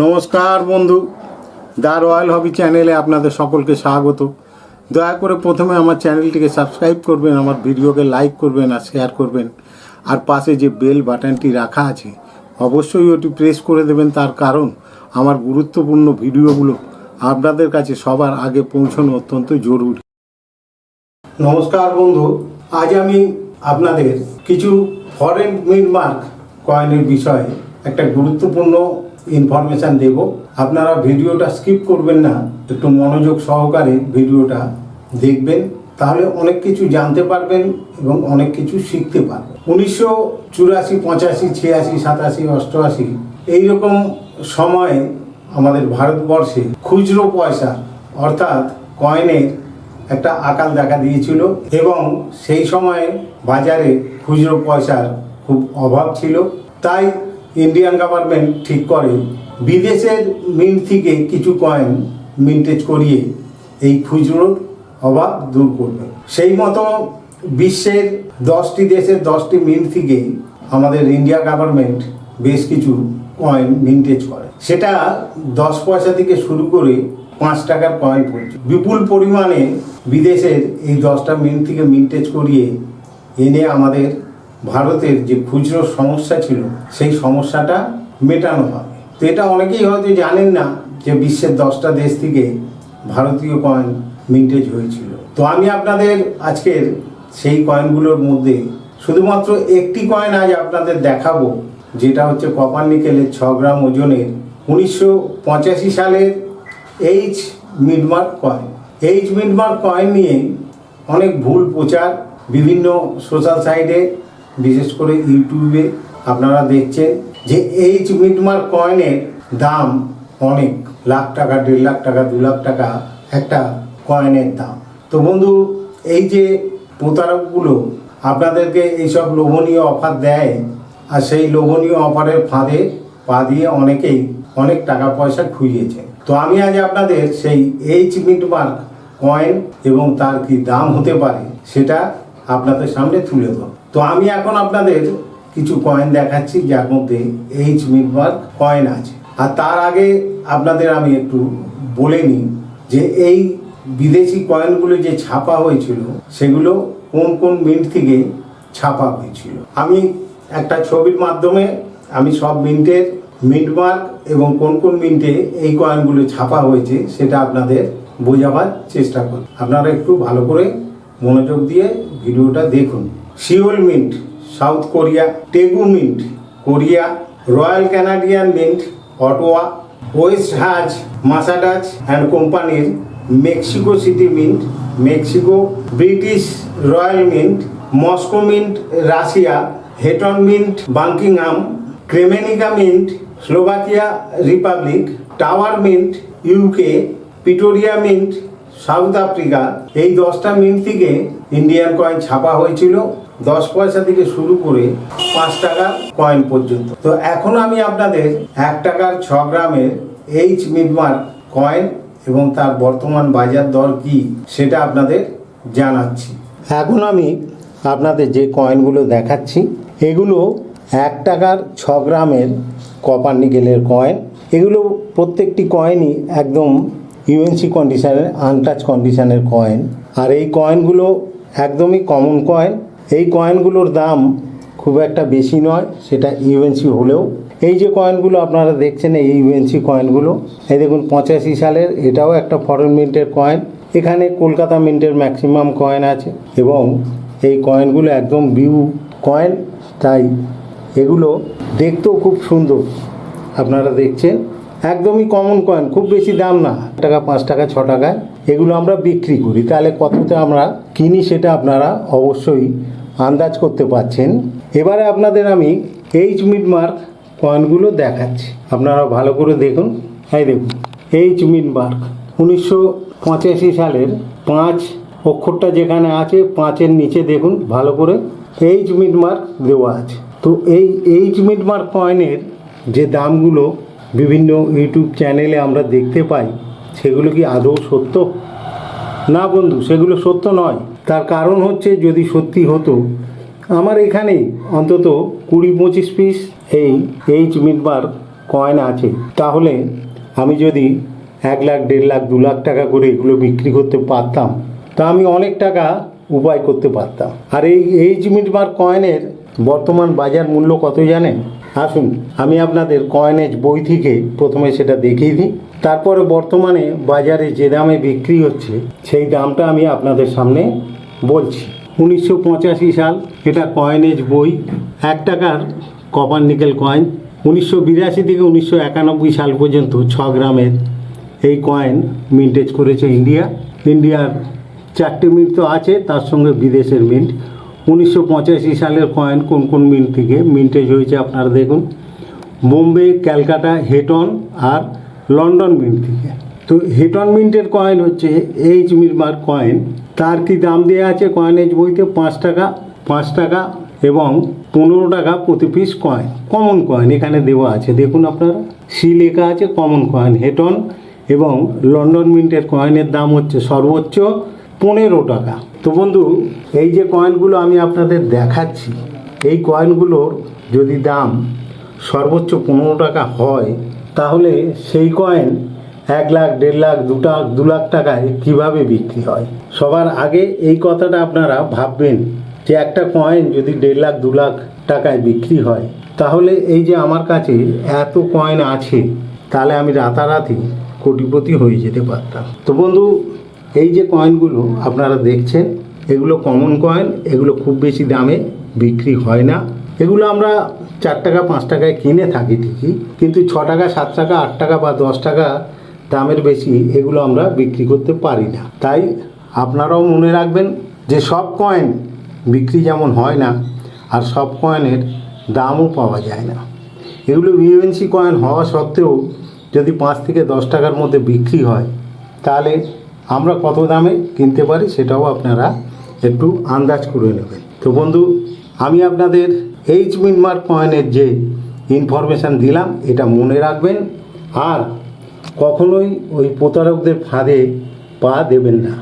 নমস্কার বন্ধু, the royal হবি চ্যানেলে আপনাদের সকলকে স্বাগত। দয়া করে প্রথমে আমার চ্যানেলটিকে সাবস্ক্রাইব করবেন, আমার ভিডিওকে লাইক করবেন আর শেয়ার করবেন। আর পাশে যে বেল বাটনটি রাখা আছে, অবশ্যই ওটি প্রেস করে দেবেন। তার কারণ, আমার গুরুত্বপূর্ণ ভিডিওগুলো আপনাদের কাছে সবার আগে পৌঁছানো অত্যন্ত জরুরি। নমস্কার বন্ধু, আজ আমি আপনাদের কিছু ফরেন মিডমার্ক কয়েনের বিষয়ে একটা গুরুত্বপূর্ণ ইনফরমেশান দেব। আপনারা ভিডিওটা স্কিপ করবেন না, একটু মনোযোগ সহকারে ভিডিওটা দেখবেন, তাহলে অনেক কিছু জানতে পারবেন এবং অনেক কিছু শিখতে পারবেন। উনিশশো চুরাশি, পঁচাশি, ছিয়াশি, সাতাশি, অষ্টআশি, এইরকম সময়ে আমাদের ভারতবর্ষে খুচরো পয়সা অর্থাৎ কয়েনের একটা আকাল দেখা দিয়েছিল এবং সেই সময়ে বাজারে খুচরো পয়সার খুব অভাব ছিল। তাই ইন্ডিয়ান গভর্নমেন্ট ঠিক করে, বিদেশের মিন্ট থেকে কিছু কয়েন মিন্টেজ করিয়ে এই খুচরোর অভাব দূর করবে। সেই মতো বিশ্বের দশটি দেশের দশটি মিন্ট থেকে আমাদের ইন্ডিয়া গভর্নমেন্ট বেশ কিছু কয়েন মিন্টেজ করে। সেটা দশ পয়সা থেকে শুরু করে পাঁচ টাকার কয়েন পর্যন্ত। বিপুল পরিমাণে বিদেশের এই দশটা মিন্ট থেকে মিন্টেজ করিয়ে এনে আমাদের ভারতের যে খুচরো সমস্যা ছিল, সেই সমস্যাটা মেটানো হবে। তো এটা অনেকেই হয়তো জানেন না যে বিশ্বের দশটা দেশ থেকে ভারতীয় কয়েন মিন্টেজ হয়েছিল। তো আমি আপনাদের আজকের সেই কয়েনগুলোর মধ্যে শুধুমাত্র একটি কয়েন আজ আপনাদের দেখাবো, যেটা হচ্ছে কপার নিকেলের ছ গ্রাম ওজনের উনিশশো পঁচাশি সালের H mintmark coin H mintmark coin নিয়ে অনেক ভুল প্রচার বিভিন্ন সোশ্যাল সাইটে বিশেষ করে ইউটিউবে আপনারা দেখছেন যে এইচ মিডমার্ক কয়েনের দাম অনেক। লাখ টাকা, দেড় লাখ টাকা, দু লাখ টাকা একটা কয়েনের দাম। তো বন্ধু, এই যে প্রতারকগুলো আপনাদেরকে এইসব লোভনীয় অফার দেয়, আর সেই লোভনীয় অফারের ফাঁদে পা দিয়ে অনেকেই অনেক টাকা পয়সা খুইয়েছে। তো আমি আজ আপনাদের সেই এইচ মিটমার্ক কয়েন এবং তার কি দাম হতে পারে, সেটা আপনাদের সামনে তুলে ধর তো আমি এখন আপনাদের কিছু কয়েন দেখাচ্ছি, যার মধ্যে এইচ মিটমার্ক কয়েন আছে। আর তার আগে আপনাদের আমি একটু বলে নিই যে এই বিদেশি কয়েনগুলো যে ছাপা হয়েছিল, সেগুলো কোন কোন মিন্ট থেকে ছাপা হয়েছিল? আমি একটা ছবির মাধ্যমে আমি সব মিন্টের মিন্ট মার্ক এবং কোন কোন মিন্টে এই কয়েনগুলো ছাপা হয়েছে, সেটা আপনাদের বোঝাবার চেষ্টা করুন আপনারা একটু ভালো করে মনোযোগ দিয়ে ভিডিওটা দেখুন। Seoul mint, South Korea Taegu mint, Korea, royal Canadian mint, Ottawa, West হাজ মাসাডাজ অ্যান্ড কোম্পানির Mexico City mint, Mexico, British royal mint, Moscow mint, Russia, Heaton mint, Birmingham, Kremnica mint, Slovakia republic, tower mint, UK Pretoria mint, South Africa. এই দশটা mint থেকে Indian coin ছাপা হয়েছিল। দশ পয়সা থেকে শুরু করে পাঁচ টাকার কয়েন পর্যন্ত। তো এখন আমি আপনাদের এক টাকার ছ গ্রামের এইচ মিডমার্ক কয়েন এবং তার বর্তমান বাজার দর কি সেটা আপনাদের জানাচ্ছি। এখন আমি আপনাদের যে কয়েনগুলো দেখাচ্ছি, এগুলো এক টাকার ছ গ্রামের কপার নিকেলের কয়েন এগুলো প্রত্যেকটি কয়েনই একদম ইউএনসি কন্ডিশনের আনটাচ কন্ডিশনের কয়েন আর এই কয়েনগুলো একদমই কমন কয়েন এই কয়েনগুলোর দাম খুব একটা বেশি নয়, সেটা ইউএনসি হলেও। এই যে কয়েনগুলো আপনারা দেখছেন, এই ইউএনসি কয়েনগুলো এই দেখুন পঁচাশি সালের, এটাও একটা ফরেন মিন্টের কয়েন এখানে কলকাতা মিন্টের ম্যাক্সিমাম কয়েন আছে এবং এই কয়েনগুলো একদম বিউ কয়েন তাই এগুলো দেখতেও খুব সুন্দর। আপনারা দেখছেন, একদমই কমন কয়েন খুব বেশি দাম না টাকা, পাঁচ টাকা, ছ টাকায়। এগুলো আমরা বিক্রি করি। তাহলে কততে আমরা কিনি সেটা আপনারা অবশ্যই আন্দাজ করতে পারছেন। এবারে আপনাদের আমি এইচ মিডমার্ক কয়েনগুলো দেখাচ্ছি। আপনারা ভালো করে দেখুন। এই দেখুন এইচ মিডমার্ক উনিশশো পঁচাশি সালের পাঁচ অক্ষরটা যেখানে আছে, পাঁচের নিচে দেখুন, ভালো করে এইচ মিডমার্ক দেওয়া আছে। তো এই এইচ মিডমার্ক কয়েনের যে দামগুলো বিভিন্ন ইউটিউব চ্যানেলে আমরা দেখতে পাই সেগুলো কি আদৌ সত্য? না বন্ধু, সেগুলো সত্য নয়। তার কারণ হচ্ছে যদি সত্যি হতো, আমার এখানে অন্তত কুড়ি পঁচিশ পিস এই এইচ মিডমার্ক কয়েন আছে। তাহলে আমি যদি এক লাখ, দেড় লাখ, দু লাখ টাকা করে এগুলো বিক্রি করতে পারতাম, তা আমি অনেক টাকা উপায় করতে পারতাম। আর এই এইচ মিটবার কয়েনের বর্তমান বাজার মূল্য কত জানেন? আসুন, আমি আপনাদের কয়েনেজ বই থেকে প্রথমে সেটা দেখিয়ে দিই। তারপরে বর্তমানে বাজারে যে দামে বিক্রি হচ্ছে, সেই দামটা আমি আপনাদের সামনে বলছি। উনিশশো পঁচাশি সাল এটা কয়েনেজ বই, এক টাকার কপার নিকেল কয়েন উনিশশো বিরাশি থেকে উনিশশো একানব্বই সাল পর্যন্ত ছ গ্রামের এই কয়েন মিন্টেজ করেছে ইন্ডিয়া ইন্ডিয়ার চারটে মিন্ট তো আছে, তার সঙ্গে বিদেশের মিন্ট উনিশশো পঁচাশি সালের কয়েন কোন কোন মিন্ট থেকে? মিন্টেজ হয়েছে আপনারা দেখুন। বোম্বে ক্যালকাটা হেটন আর লন্ডন মিন্ট থেকে। তো হেটন মিন্টের কয়েন হচ্ছে এইচ মিরমার কয়েন তার কি দাম দেওয়া আছে কয়েনেজ বইতে? পাঁচ টাকা পাঁচ টাকা এবং পনেরো টাকা প্রতি পিস কয়েন কমন কয়েন এখানে দেওয়া আছে। দেখুন আপনারা। সি লেখা আছে কমন কয়েন হেটন এবং লন্ডন মিন্টের কয়েনের দাম হচ্ছে সর্বোচ্চ পনেরো টাকা। তো বন্ধু, এই যে কয়েনগুলো আমি আপনাদের দেখাচ্ছি, এই কয়েনগুলোর যদি দাম সর্বোচ্চ পনেরো টাকা হয়, তাহলে সেই কয়েন এক লাখ, দেড় লাখ দুটা দু লাখ টাকায় কীভাবে বিক্রি হয়? সবার আগে এই কথাটা আপনারা ভাববেন যে একটা কয়েন যদি দেড় লাখ, দু লাখ টাকায় বিক্রি হয়, তাহলে এই যে আমার কাছে এত কয়েন আছে, তাহলে আমি রাতারাতি কোটিপতি হয়ে যেতে পারতাম। তো বন্ধু এই যে কয়েনগুলো আপনারা দেখছেন, এগুলো কমন কয়েন এগুলো খুব বেশি দামে বিক্রি হয় না। এগুলো আমরা চার টাকা, পাঁচ টাকায় কিনে থাকি ঠিকই, কিন্তু ছ টাকা, সাত টাকা, আট টাকা বা দশ টাকা দামের বেশি এগুলো আমরা বিক্রি করতে পারি না। তাই আপনারাও মনে রাখবেন যে সব কয়েন বিক্রি যেমন হয় না, আর সব কয়েনের দামও পাওয়া যায় না। এগুলো ইউএনসি কয়েন হওয়া সত্ত্বেও যদি পাঁচ থেকে দশ টাকার মধ্যে বিক্রি হয়, তাহলে আমরা কত দামে কিনতে পারি সেটাও আপনারা একটু আন্দাজ করে নেবেন। তো বন্ধু, আমি আপনাদের এইচ মিনমার কয়েনের যে ইনফরমেশান দিলাম, এটা মনে রাখবেন আর কখনোই ওই প্রতারকদের ফাঁদে পা দেবেন না।